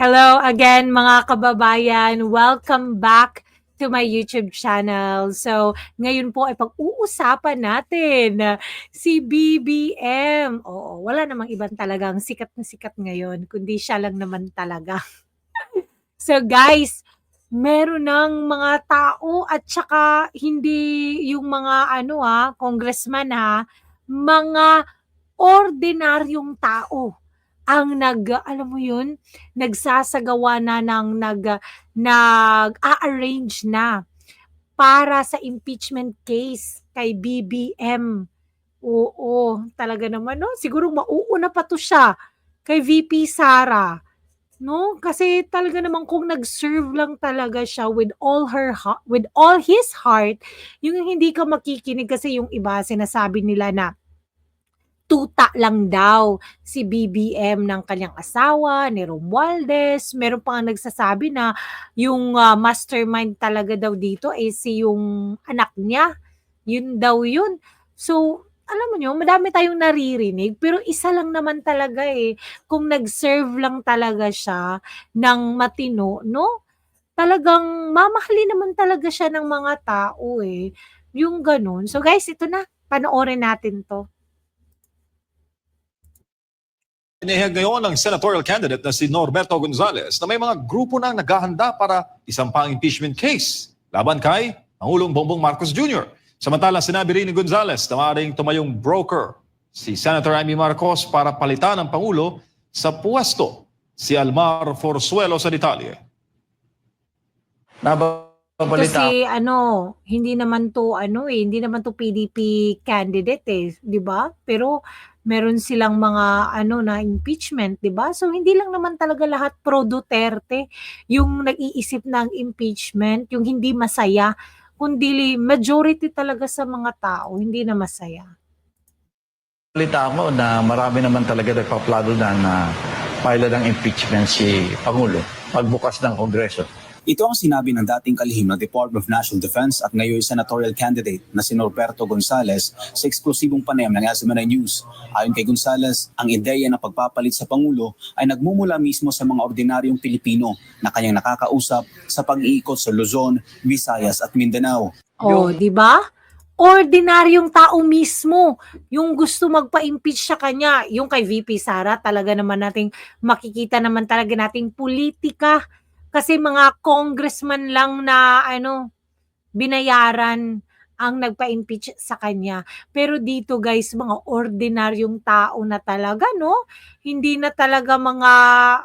Hello again mga kababayan. Welcome back to my YouTube channel. So, ngayon po ay pag-uusapan natin si BBM. Oo, wala namang ibang talagang sikat na sikat ngayon, kundi siya lang naman talaga. so guys, meron ng mga tao at saka hindi yung mga ano ha, congressman ha, mga ordinaryong tao ang nag alam mo yun, nagsasagawa na ng nag nag-a-arrange na para sa impeachment case kay BBM. Oo, talaga naman 'no, siguro mauuna pa 'to siya kay VP Sara, 'no? Kasi talaga naman kung nag-serve lang talaga siya with all her with all his heart, yung hindi ka makikinig kasi yung iba sinasabi nila na tuta lang daw si BBM ng kanyang asawa, ni Romualdez. Meron pa nga nagsasabi na yung ah, mastermind talaga daw dito ay si yung anak niya. Yun daw yun. So, alam mo nyo, madami tayong naririnig, pero isa lang naman talaga eh. Kung nag-serve lang talaga siya ng matino, no? Talagang mamahalin naman talaga siya ng mga tao eh. Yung ganun. So guys, ito na. Panoorin natin to. Inihag ngayon ng senatorial candidate na si Norberto Gonzales na may mga grupo nang naghahanda para isang pang impeachment case laban kay Pangulong Bongbong Marcos Jr. Samantala, sinabi rin ni Gonzales na maaaring tumayong broker si Senator Amy Marcos para palitan ang Pangulo sa puwesto. Si Almar Forzuelo sa detalye. Nababalita Kasi ano, hindi naman to ano eh, hindi naman to PDP candidate eh, 'di ba? Pero meron silang mga ano na impeachment, 'di ba? So hindi lang naman talaga lahat pro Duterte yung nag-iisip ng impeachment, yung hindi masaya, kundi majority talaga sa mga tao hindi na masaya. mo na marami naman talaga nagpaplano na na file ng impeachment si Pangulo pagbukas ng Kongreso. Ito ang sinabi ng dating kalihim ng Department of National Defense at ngayon senatorial candidate na si Norberto Gonzales sa eksklusibong panayam ng SMNI News. Ayon kay Gonzales, ang ideya ng pagpapalit sa Pangulo ay nagmumula mismo sa mga ordinaryong Pilipino na kanyang nakakausap sa pag-iikot sa Luzon, Visayas at Mindanao. Oh, 'di ba? Ordinaryong tao mismo yung gusto magpa-impeach sa kanya. Yung kay VP Sara, talaga naman nating makikita naman talaga nating politika kasi mga congressman lang na ano binayaran ang nagpa-impeach sa kanya. Pero dito guys, mga ordinaryong tao na talaga, no? Hindi na talaga mga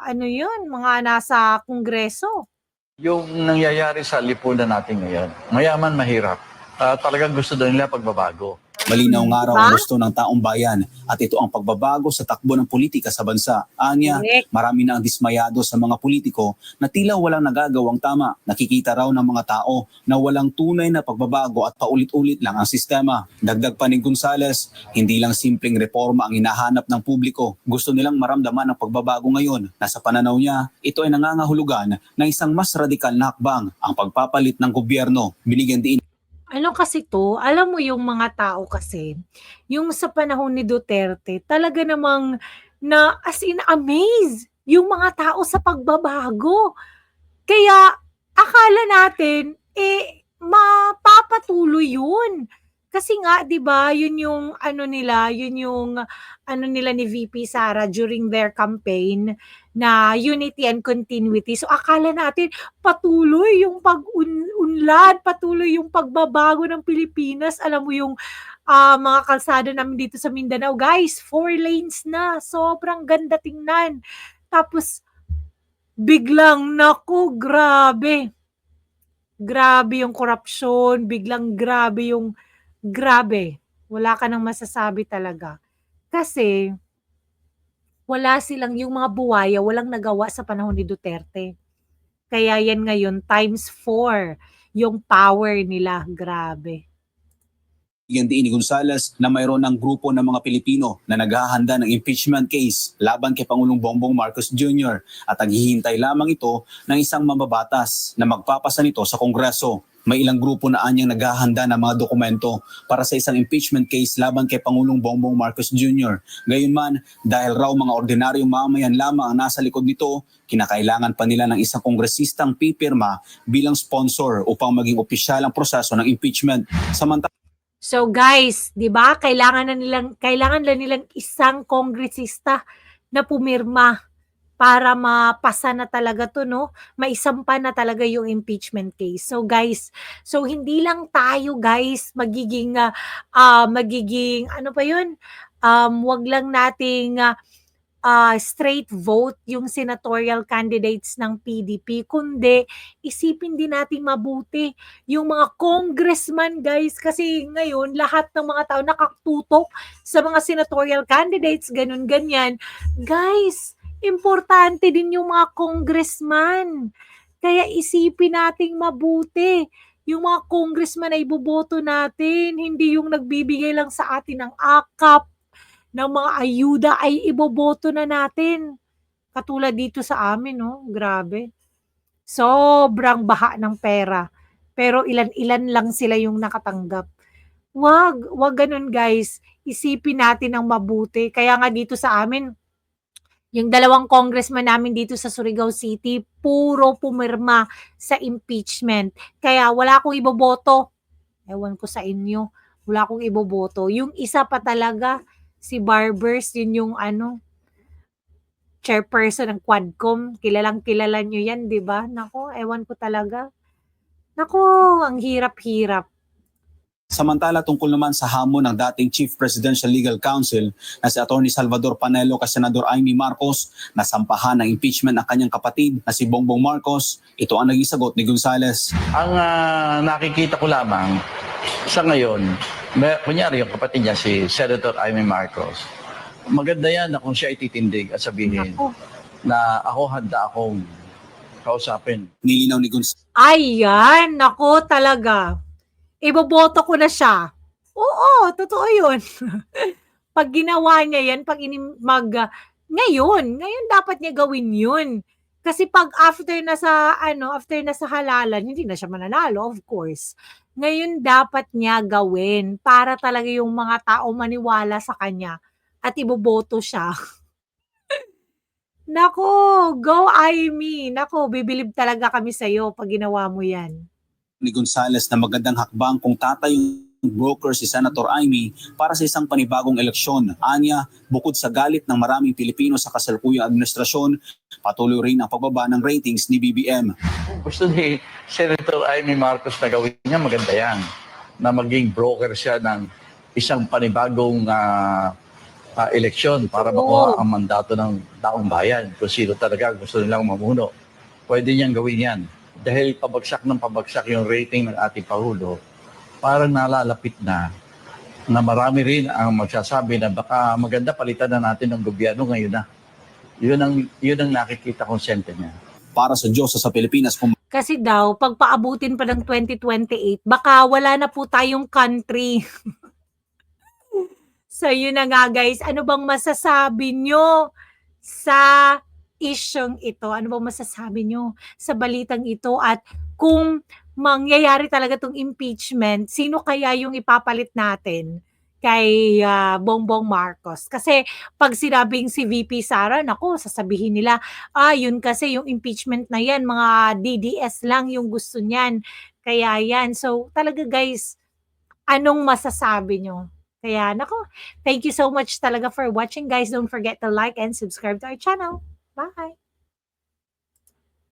ano 'yun, mga nasa kongreso. Yung nangyayari sa lipunan natin ngayon, mayaman mahirap, ah, talagang gusto daw nila pagbabago. Malinaw nga raw ang gusto ng taong bayan at ito ang pagbabago sa takbo ng politika sa bansa. Anya, marami na ang dismayado sa mga politiko na tila walang nagagawang tama. Nakikita raw ng mga tao na walang tunay na pagbabago at paulit-ulit lang ang sistema. Dagdag pa ni Gonzales, hindi lang simpleng reforma ang hinahanap ng publiko. Gusto nilang maramdaman ang pagbabago ngayon. Nasa pananaw niya, ito ay nangangahulugan ng isang mas radikal na hakbang, ang pagpapalit ng gobyerno. Binigyan din Ano kasi 'to, alam mo yung mga tao kasi, yung sa panahon ni Duterte talaga namang na as in amaze yung mga tao sa pagbabago. Kaya akala natin, eh, mapapatuloy yun. Kasi nga 'di ba, yun yung ano nila, yun yung ano nila ni VP Sara during their campaign na unity and continuity. So akala natin patuloy yung pag-unlad, patuloy yung pagbabago ng Pilipinas. Alam mo yung ah, mga kalsada namin dito sa Mindanao, guys, four lanes na. Sobrang ganda tingnan. Tapos biglang naku, grabe. Grabe yung korupsyon, biglang grabe yung grabe. Wala ka nang masasabi talaga. Kasi wala silang yung mga buwaya, walang nagawa sa panahon ni Duterte. Kaya yan ngayon times 4 yung power nila. Grabe. Bigyan din ni Gonzales na mayroon ng grupo ng mga Pilipino na naghahanda ng impeachment case laban kay Pangulong Bongbong Marcos Jr. at naghihintay lamang ito ng isang mababatas na magpapasa nito sa Kongreso. May ilang grupo na anyang naghahanda ng mga dokumento para sa isang impeachment case laban kay Pangulong Bongbong Marcos Jr. Gayunman, dahil raw mga ordinaryong mamayan lamang ang nasa likod nito, kinakailangan pa nila ng isang kongresistang pipirma bilang sponsor upang maging opisyal ang proseso ng impeachment. Samantala, So guys, 'di ba? Kailangan na nilang kailangan na nilang isang kongresista na pumirma para mapasa na talaga 'to, no? Maisampa na talaga yung impeachment case. So guys, so hindi lang tayo guys magiging ah, ah, magiging ano pa 'yun? Um, wag lang nating ah, ah, straight vote yung senatorial candidates ng PDP, kundi isipin din nating mabuti yung mga congressman guys. Kasi ngayon lahat ng mga tao nakatutok sa mga senatorial candidates. Ganun ganyan. Guys importante din yung mga congressman. Kaya isipin nating mabuti yung mga congressman na iboboto natin. Hindi yung nagbibigay lang sa atin ng akap ng mga ayuda ay iboboto na natin katulad dito sa amin no grabe sobrang baha ng pera pero ilan-ilan lang sila yung nakatanggap. Wag, wag ganun guys. Isipin natin ang mabuti. Kaya nga dito sa amin, yung dalawang congressman namin dito sa Surigao City, puro pumirma sa impeachment. Kaya wala akong iboboto. Ewan ko sa inyo. Wala akong iboboto. Yung isa pa talaga, si Barbers, yun yung ano, chairperson ng Quadcom. Kilalang kilala nyo yan, di ba? Nako, ewan ko talaga. Nako, ang hirap-hirap. Samantala tungkol naman sa hamon ng dating Chief Presidential Legal Counsel na si Attorney Salvador Panelo kay Senador Amy Marcos na sampahan ng impeachment ng kanyang kapatid na si Bongbong Marcos, ito ang naging sagot ni Gonzales. Ang ah, nakikita ko lamang sa ngayon, may, kunyari yung kapatid niya, si Senator Amy Marcos, maganda yan na kung siya ititindig at sabihin Nako. na ako handa akong kausapin. Nilinaw ni Gonzales Ayan, nako talaga. Iboboto ko na siya. Oo, totoo yun. pag ginawa niya yan, pag ini mag, ah, ngayon, ngayon dapat niya gawin yun. Kasi pag after na sa, ano, after na sa halalan, hindi na siya mananalo, of course. Ngayon dapat niya gawin para talaga yung mga tao maniwala sa kanya at iboboto siya. Nako, go Amy. Nako, bibilib talaga kami sa'yo pag ginawa mo yan. ni Gonzales na magandang hakbang kung tatayong broker si Senator Amy para sa isang panibagong eleksyon. Anya, bukod sa galit ng maraming Pilipino sa kasalukuyang administrasyon, patuloy rin ang pagbaba ng ratings ni BBM. Gusto ni Senator Amy Marcos na gawin niya, maganda yan. Na maging broker siya ng isang panibagong ah, ah, eleksyon para makuha ang mandato ng taong bayan. Kung sino talaga gusto nilang mamuno. Pwede niyang gawin yan. Dahil pabagsak ng pabagsak yung rating ng ating Pangulo, parang nalalapit na na marami rin ang magsasabi na baka maganda palitan na natin ng gobyerno ngayon na. Yun ang, yun ang nakikita kong sente niya. Para sa Diyos sa Pilipinas kung Kasi daw, pag paabutin pa ng 2028, baka wala na po tayong country. so yun na nga guys, ano bang masasabi nyo sa isyong ito? Ano bang masasabi nyo sa balitang ito? At kung mangyayari talaga tong impeachment, sino kaya yung ipapalit natin kay ah, Bongbong Marcos? Kasi pag sinabing si VP Sara, nako, sasabihin nila, ah, yun kasi yung impeachment na yan, mga DDS lang yung gusto niyan. Kaya yan. So, talaga guys, anong masasabi nyo? Kaya, nako, thank you so much talaga for watching guys. Don't forget to like and subscribe to our channel. Bye!